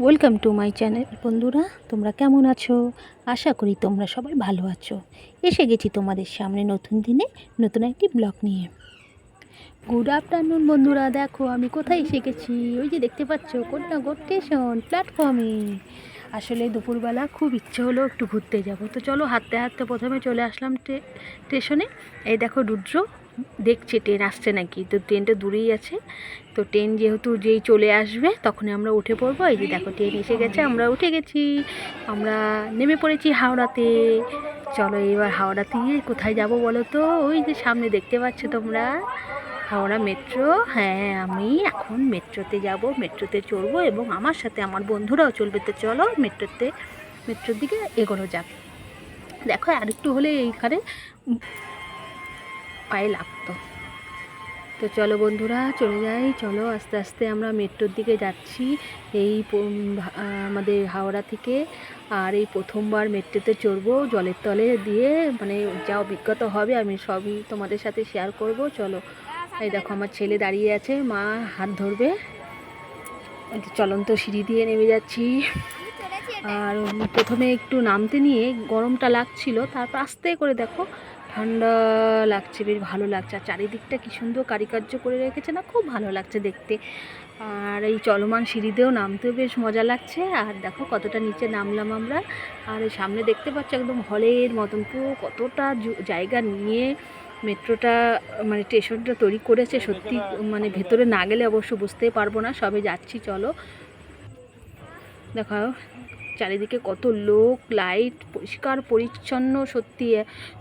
Welcome to my channel বন্ধুরা, তোমরা কেমন আছো? আশা করি তোমরা সবাই ভালো আছো। এসে গেছি তোমাদের সামনে নতুন দিনে, নতুন একটি ব্লগ নিয়ে। গুড আফটারনুন বন্ধুরা, দেখো আমি কোথায় এসে গেছি? ওই যে দেখতে পাচ্ছ, কোটনগর স্টেশন প্ল্যাটফর্মে আসলে দুপুরবেলা খুব ইচ্ছে হলো একটু ঘুরতে যাব। তো চলো হাঁটতে হাঁটতে প্রথমে চলে আসলাম স্টেশনে এই দেখো রুদ্র দেখছে ট্রেন আসছে নাকি? তো ট্রেনটা দূরেই আছে। তো ট্রেন যেহেতু যেই চলে আসবে, তখনই আমরা উঠে পড়ব। এই যে দেখো ট্রেন এসে গেছে, আমরা উঠে গেছি। আমরা নেমে পড়েছি হাওড়াতে। চলো এবার হাওড়াতে কোথায় যাব বলো তো? ওই যে সামনে দেখতে পাচ্ছ তোমরা। হাওড়া মেট্রো হ্যাঁ আমি এখন মেট্রোতে যাব। মেট্রোতে চড়বো এবং আমার সাথে আমার বন্ধুরাও চলবে। তো চলো মেট্রোতে মেট্রোর দিকে এগোনো যাক। দেখো, আরেকটু হলে এইখানে পায়ে লাগতো। তো চলো বন্ধুরা, চলে যাই। চলো, আস্তে আস্তে আমরা মেট্রোর দিকে যাচ্ছি। এই আমাদের হাওড়া থেকে। আর এই প্রথমবার মেট্রোতে চড়বো। জলের তলে দিয়ে মানে যা অভিজ্ঞতা হবে আমি সবই তোমাদের সাথে শেয়ার করব। চলো। এই দেখো, আমার ছেলে দাঁড়িয়ে আছে। মা হাত ধরবে। চলন্ত সিঁড়ি দিয়ে নেমে যাচ্ছি। আর প্রথমে একটু নামতে নিয়ে গরমটা লাগছিল। তারপর আস্তে করে দেখো ঠান্ডা লাগছে, বেশ ভালো লাগছে। আর চারিদিকটা কি সুন্দর কারিকার্য করে রেখেছে না? খুব ভালো লাগছে দেখতে। আর এই চলমান সিঁড়িতেও নামতেও বেশ মজা লাগছে। আর দেখো কতটা নিচে নামলাম আমরা। আর সামনে দেখতে পাচ্ছ একদম হলের মতন, পুরো কতটা জায়গা নিয়ে মেট্রোটা মানে স্টেশনটা তৈরি করেছে। সত্যি মানে ভেতরে না গেলে অবশ্য বুঝতেই পারব না। সবে যাচ্ছি, চলো। দেখো চারিদিকে কত লোক লাইট পরিষ্কার, পরিচ্ছন্ন, সত্যি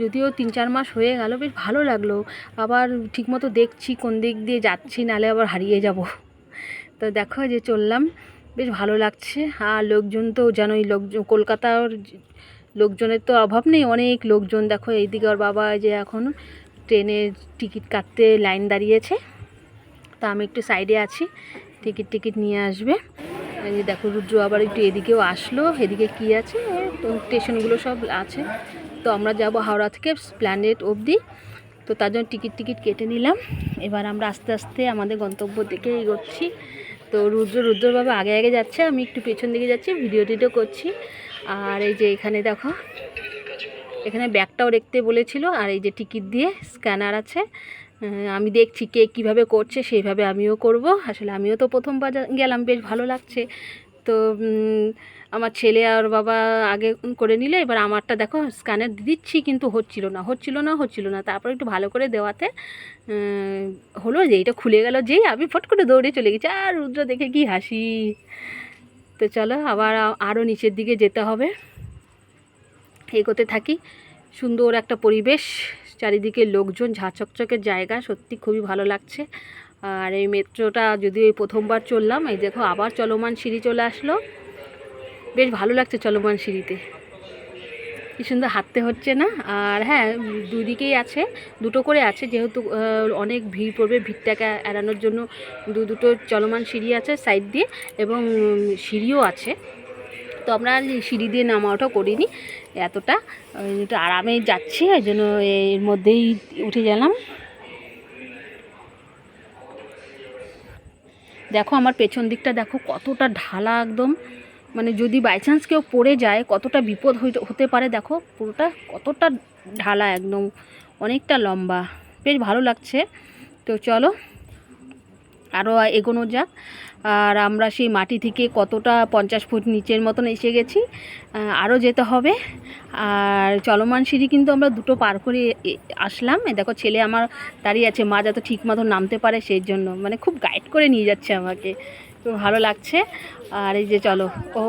যদিও তিন চার মাস হয়ে গেল, বেশ ভালো লাগল। আবার ঠিকমতো দেখছি কোন দিক দিয়ে যাচ্ছি, নালে আবার হারিয়ে যাব। তো দেখো যে চললাম, বেশ ভালো লাগছে। আর লোকজন তো জানোই, লোকজন, কলকাতার লোকজনের তো অভাব নেই, অনেক লোকজন। দেখো এইদিকে ওর বাবা যে এখন ট্রেনের টিকিট কাটতে লাইন দাঁড়িয়েছে। তা আমি একটু সাইডে আছি, টিকিট টিকিট নিয়ে আসবে। এই দেখো, রুদ্র আবার একটু এদিকেও আসলো। এদিকে কি আছে? তো স্টেশনগুলো সব আছে। তো আমরা যাব হাওড়া থেকে প্ল্যানেট অবধি। তো তার জন্য টিকিট টিকিট কেটে নিলাম। এবার আমরা আস্তে আস্তে আমাদের গন্তব্য দিকে এগোচ্ছি। তো রুদ্র রুদ্রবাবু আগে আগে যাচ্ছে, আমি একটু পেছন দিকে যাচ্ছি ভিডিও টিডিও করছি। আর এই যে এখানে দেখো, এখানে ব্যাগটাও দেখতে বলেছিল। আর এই যে টিকিট দিয়ে স্ক্যানার আছে। আমি দেখছি কে কীভাবে করছে, সেইভাবে আমিও করব। আসলে আমিও তো প্রথমবার যা- গেলাম, বেশ ভালো লাগছে। তো আমার ছেলে আর বাবা আগে করে নিলে, এবার আমারটা দেখো স্ক্যানার দিচ্ছি, কিন্তু হচ্ছিল না হচ্ছিল না হচ্ছিল না। তারপর একটু ভালো করে দেওয়াতে হলো যে এটা খুলে গেল, যেই আমি ফট করে দৌড়ে চলে গেছি, আর রুদ্র দেখে কি হাসি। তো চলো, আবার আরও নিচের দিকে যেতে হবে। এগোতে থাকি, সুন্দর একটা পরিবেশ। চারিদিকে লোকজন ঝাঁচকচকের জায়গা, সত্যি খুবই ভালো লাগছে। আর এই মেট্রোটা যদি ওই প্রথমবার চললাম, এই দেখো আবার চলমান সিঁড়ি চলে আসলো। বেশ ভালো লাগছে চলমান সিঁড়িতে। কি সুন্দর হাঁটতে হচ্ছে না? আর হ্যাঁ দুই দিকেই আছে, দুটো করে আছে, যেহেতু অনেক ভিড় পড়বে, ভিড়টাকে এড়ানোর জন্য দু দুটো চলমান সিঁড়ি আছে সাইড দিয়ে, এবং সিঁড়িও আছে। তো আমরা সিঁড়ি দিয়ে নামা ওঠা করিনি। এতটা একটু আরামে যাচ্ছি, ওই জন্য এর মধ্যেই উঠে গেলাম। দেখো আমার পেছন দিকটা, দেখো কতটা ঢালা একদম। মানে যদি বাই চান্স কেউ পড়ে যায়, কতটা বিপদ হতে পারে, দেখো পুরোটা কতটা ঢালা একদম, অনেকটা লম্বা। বেশ ভালো লাগছে। তো চলো আরও এগোনো যাক। আর আমরা সেই মাটি থেকে কতটা পঞ্চাশ ফুট নিচের মতন এসে গেছি আরও যেতে হবে। আর চলমান সিঁড়ি কিন্তু আমরা দুটো পার করে আসলাম। দেখো ছেলে আমার দাঁড়িয়ে আছে, মা যাতে ঠিক মতো নামতে পারে সেই জন্য। মানে খুব গাইড করে নিয়ে যাচ্ছে আমাকে। তো ভালো লাগছে। আর এই যে চলো, ও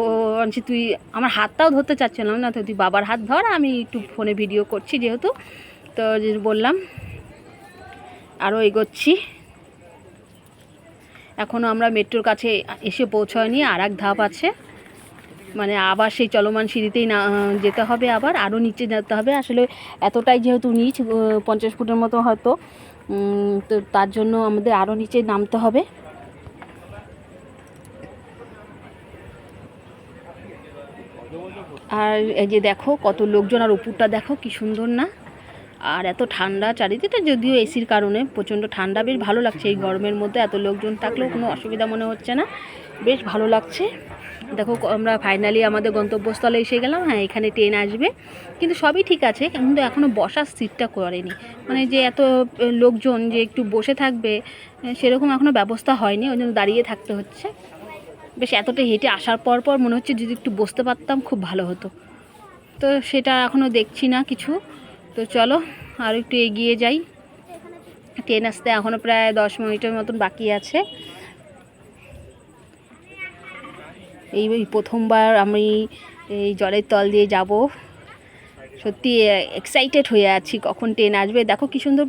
আনছি তুই আমার হাতটাও ধরতে চাচ্ছিলাম না, তো তুই বাবার হাত ধর, আমি একটু ফোনে ভিডিও করছি যেহেতু। তো বললাম, আরও এগোচ্ছি। এখনও আমরা মেট্রোর কাছে এসে পৌঁছয়নি আর এক ধাপ আছে। মানে আবার সেই চলমান সিঁড়িতেই না যেতে হবে আবার আরও নিচে যেতে হবে। আসলে এতটাই যেহেতু নিচ পঞ্চাশ ফুটের মতো হয়তো তো তার জন্য আমাদের আরও নিচে নামতে হবে। আর এই যে দেখো, কত লোকজন, আর উপরটা দেখো, কি সুন্দর না? আর এত ঠান্ডা চারিদিকটা যদিও এসির কারণে প্রচণ্ড ঠান্ডা, বেশ ভালো লাগছে এই গরমের মধ্যে, এত লোকজন থাকলেও কোনো অসুবিধা মনে হচ্ছে না, বেশ ভালো লাগছে। দেখো, আমরা ফাইনালি আমাদের গন্তব্যস্থলে এসে গেলাম হ্যাঁ এখানে ট্রেন আসবে, কিন্তু সবই ঠিক আছে, কিন্তু এখনও বসার সিটটা করেনি। মানে যে এত লোকজন যে একটু বসে থাকবে সেরকম এখনও ব্যবস্থা হয়নি, ওই জন্য দাঁড়িয়ে থাকতে হচ্ছে। বেশ এতটা হেঁটে আসার পর পর মনে হচ্ছে যদি একটু বসতে পারতাম, খুব ভালো হতো। তো সেটা এখনও দেখছি না কিছু। তো চলো আর একটু এগিয়ে যাই। ট্রেন আসতে এখনও প্রায় দশ মিনিটের মতন বাকি আছে। এই প্রথমবার আমি এই জলের তল দিয়ে যাব। সত্যি এক্সাইটেড হয়ে আছি কখন ট্রেন আসবে। দেখো কি সুন্দর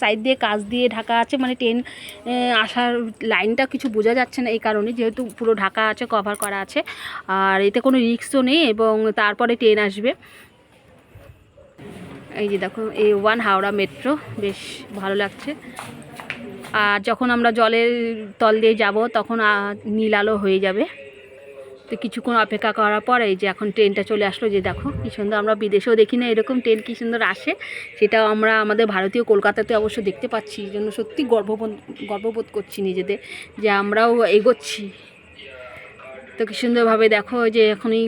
সাইড দিয়ে কাজ দিয়ে ঢাকা আছে। মানে ট্রেন আসার লাইনটা কিছু বোঝা যাচ্ছে না এই কারণে, যেহেতু পুরো ঢাকা আছে কভার করা আছে। আর এতে কোনো রিক্সও নেই এবং তারপরে ট্রেন আসবে। এই যে দেখো, এই ওয়ান হাওড়া মেট্রো, বেশ ভালো লাগছে। আর যখন আমরা জলের তল দিয়ে যাব, তখন নীল আলো হয়ে যাবে। তো কিছুক্ষণ অপেক্ষা করার পর, এই যে এখন ট্রেনটা চলে আসলো, যে দেখো, কি সুন্দর, আমরা বিদেশেও দেখি না এরকম ট্রেন কি সুন্দর আসে। সেটাও আমরা আমাদের ভারতীয় কলকাতাতে অবশ্য দেখতে পাচ্ছি, এই জন্য সত্যি গর্ববোধ গর্ববোধ করছি নিজেদের যে আমরাও এগোচ্ছি। তো কি সুন্দরভাবে দেখো, যে এখনই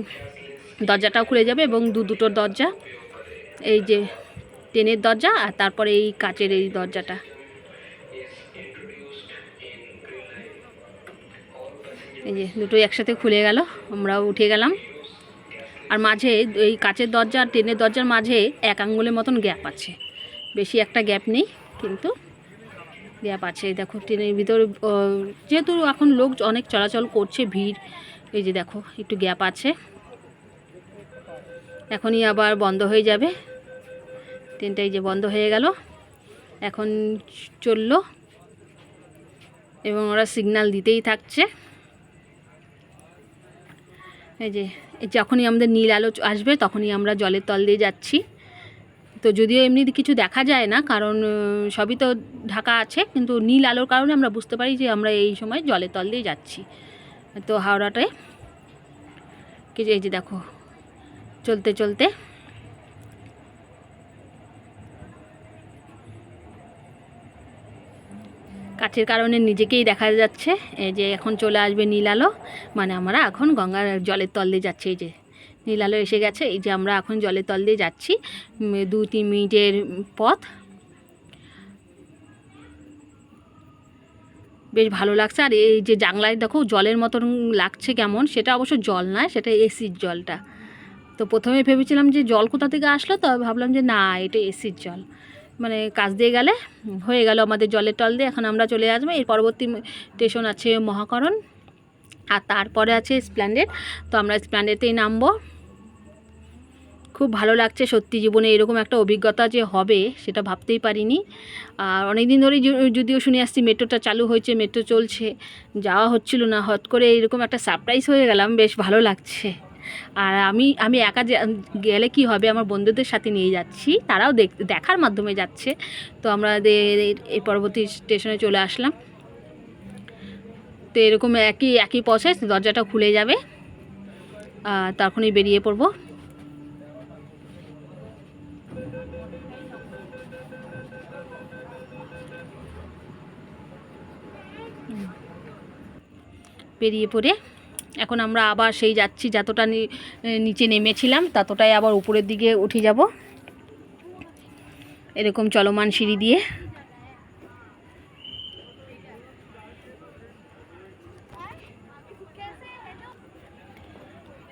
দরজাটাও খুলে যাবে এবং দু দুটো দরজা। এই যে ট্রেনের দরজা আর তারপরে এই কাচের এই দরজাটা। এই যে দুটোই একসাথে খুলে গেল, আমরাও উঠে গেলাম। আর মাঝে এই কাচের দরজা আর ট্রেনের দরজার মাঝে এক আঙ্গুলের মতন গ্যাপ আছে। বেশি একটা গ্যাপ নেই, কিন্তু গ্যাপ আছে। দেখো ট্রেনের ভিতর যেহেতু এখন লোক অনেক চলাচল করছে, ভিড়, এই যে দেখো, একটু গ্যাপ আছে। এখনই আবার বন্ধ হয়ে যাবে। ট্রেনটা এই যে বন্ধ হয়ে গেল। এখন চলল এবং ওরা সিগন্যাল দিতেই থাকছে। এই যে যখনই আমাদের নীল আলো আসবে তখনই আমরা জলের তল দিয়ে যাচ্ছি। তো যদিও এমনি কিছু দেখা যায় না, কারণ সবই তো ঢাকা আছে, কিন্তু নীল আলোর কারণে আমরা বুঝতে পারি যে আমরা এই সময় জলের তল দিয়ে যাচ্ছি। তো হাওড়াটায় কি যে এই যে দেখো, চলতে চলতে কাছের কারণে নিজেকেই দেখা যাচ্ছে। এই যে এখন চলে আসবে নীল আলো মানে আমরা এখন গঙ্গার জলের তল দিয়ে যাচ্ছি। এই যে নীল আলো এসে গেছে। এই যে আমরা এখন জলের তল দিয়ে যাচ্ছি। দু, তিন মিনিটের পথ। বেশ ভালো লাগছে। আর এই যে জানলায় দেখো জলের মতন লাগছে কেমন। সেটা অবশ্য জল নয়, সেটা এসির জলটা। তো প্রথমে ভেবেছিলাম যে জল কোথা থেকে আসলো তো ভাবলাম যে না, এটা এসির জল। মানে কাজ দিয়ে গেলে হয়ে গেল আমাদের জলের টল দিয়ে, এখন আমরা চলে আসব। এর পরবর্তী স্টেশন আছে মহাকরণ, আর তারপরে আছে স্প্ল্যান্ডেড। তো আমরা স্প্ল্যান্ডেডেই নামবো। খুব ভালো লাগছে সত্যি জীবনে, এরকম একটা অভিজ্ঞতা যে হবে সেটা ভাবতেই পারিনি। আর অনেক দিন ধরেই যদিও শুনে আসছি মেট্রোটা চালু হয়েছে, মেট্রো চলছে, যাওয়া হচ্ছিল না হট করে এরকম একটা সারপ্রাইজ হয়ে গেলাম, বেশ ভালো লাগছে। আর আমি আমি একা গেলে কি হবে? আমার বন্ধুদের সাথে নিয়ে যাচ্ছি। তারাও দেখ, দেখার মাধ্যমে যাচ্ছে। তো আমাদের এই পরবর্তী স্টেশনে চলে আসলাম। তো এরকম একই একই প্রসেস দরজাটা খুলে যাবে। তখনই বেরিয়ে পড়ব। বেরিয়ে পড়ে এখন আমরা আবার সেই যাচ্ছি, যতটা নিচে নেমেছিলাম, ততটাই আবার উপরের দিকে উঠে যাব। এরকম চলমান সিঁড়ি দিয়ে।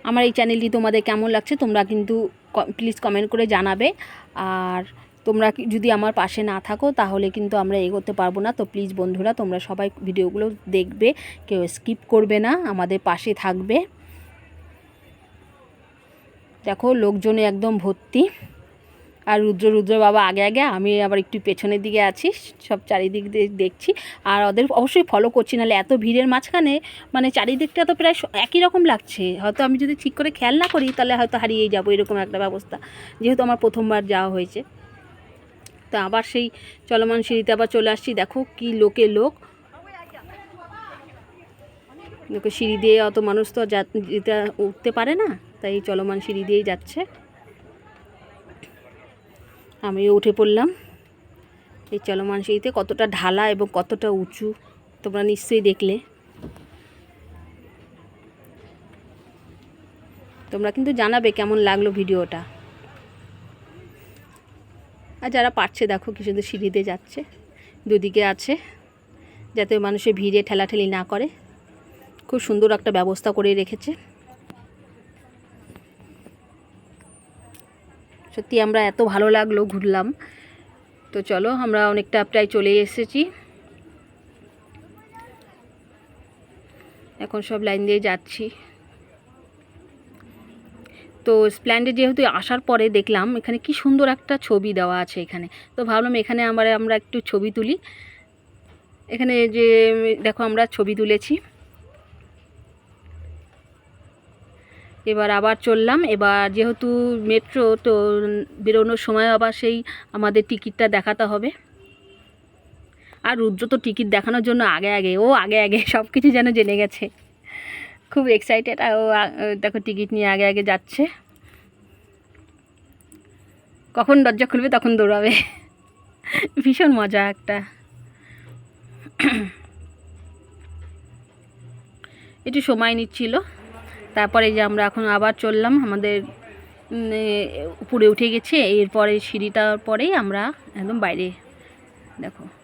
আমার এই চ্যানেলটি তোমাদের কেমন লাগছে, তোমরা কিন্তু প্লিজ কমেন্ট করে জানাবে। আর তোমরা যদি আমার পাশে না থাকো, তাহলে কিন্তু আমরা এগোতে পারব না। তো প্লিজ বন্ধুরা, তোমরা সবাই ভিডিওগুলো দেখবে, কেউ স্কিপ করবে না, আমাদের পাশে থাকবে। দেখো, লোকজনে একদম ভর্তি। আর রুদ্র রুদ্র বাবা আগে আগে, আমি আবার একটু পেছনের দিকে আছি, সব চারিদিক দিয়ে দেখছি। আর ওদের অবশ্যই ফলো করছি, নাহলে এত ভিড়ের মাঝখানে মানে চারিদিকটা তো প্রায় একই রকম লাগছে। হয়তো আমি যদি ঠিক করে খেয়াল না করি, তাহলে হয়তো হারিয়েই যাব, এরকম একটা ব্যবস্থা। যেহেতু আমার প্রথমবার যাওয়া হয়েছে। তো আবার সেই চলমান সিঁড়িতে আবার চলে আসছি। দেখো কি লোকে লোক। লোকে সিঁড়ি দিয়ে অত মানুষ তো যা- উঠতে পারে না, তাই চলমান সিঁড়ি দিয়েই যাচ্ছে। আমিও উঠে পড়লাম। এই চলমান সিঁড়িতে কতটা ঢালা এবং কতটা উঁচু, তোমরা নিশ্চয়ই দেখলে। তোমরা কিন্তু জানাবে কেমন লাগল ভিডিওটা। আর যারা পারছে, দেখো কি সুন্দর সিঁড়িতে যাচ্ছে। দুদিকে আছে, যাতে মানুষের ভিড়ে ঠেলাঠেলি না করে। খুব সুন্দর একটা ব্যবস্থা করে রেখেছে। সত্যি আমরা এত ভালো লাগল ঘুরলাম। তো চলো, আমরা অনেকটা প্রায় চলে এসেছি। এখন সব লাইন দিয়ে যাচ্ছি। তো স্প্ল্যান্ডে যেহেতু আসার পরে দেখলাম, এখানে কি সুন্দর একটা ছবি দেওয়া আছে এখানে। তো ভাবলাম এখানে আমরা আমরা একটু ছবি তুলি। এখানে যে, দেখো আমরা ছবি তুলেছি। এবার আবার চললাম। এবার যেহেতু মেট্রো, তো বেরোনোর সময় আবার সেই আমাদের টিকিটটা দেখাতে হবে। আর রুদ্র তো টিকিট দেখানোর জন্য আগে আগে, ও আগে আগে সব কিছু যেন জেনে গেছে। খুব এক্সাইটেড আর ও, দেখো টিকিট নিয়ে আগে আগে যাচ্ছে। কখন দরজা খুলবে তখন দৌড়াবে। ভীষণ মজা একটা। একটু সময় নিচ্ছিল। তারপরে যে আমরা এখন আবার চললাম, আমাদের উপরে উঠে গেছে। এরপরে সিঁড়িটার পরেই আমরা একদম বাইরে। দেখো।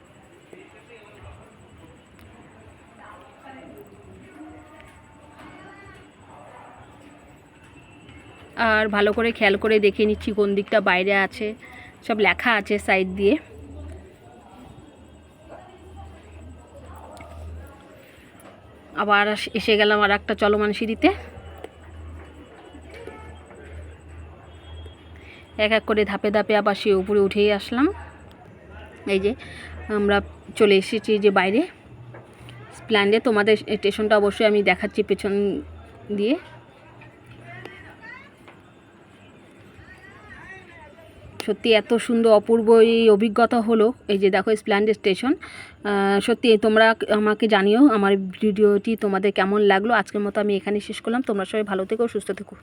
আর ভালো করে খেয়াল করে দেখে নিচ্ছি কোন দিকটা বাইরে আছে। সব লেখা আছে সাইড দিয়ে। আবার এসে গেলাম আর একটা চলমান সিঁড়িতে। এক এক করে ধাপে ধাপে আবার সে উপরে উঠেই আসলাম। এই যে আমরা চলে এসেছি যে বাইরে। প্ল্যান্ডে তোমাদের স্টেশনটা অবশ্যই আমি দেখাচ্ছি পেছন দিয়ে। সত্যি এত সুন্দর অপূর্ব এই অভিজ্ঞতা হলো। এই যে দেখো স্প্ল্যান্ড স্টেশন সত্যি তোমরা আমাকে জানিও আমার ভিডিওটি তোমাদের কেমন লাগল। আজকের মতো আমি এখানে শেষ করলাম। তোমরা সবাই ভালো থেকো, সুস্থ থেকো।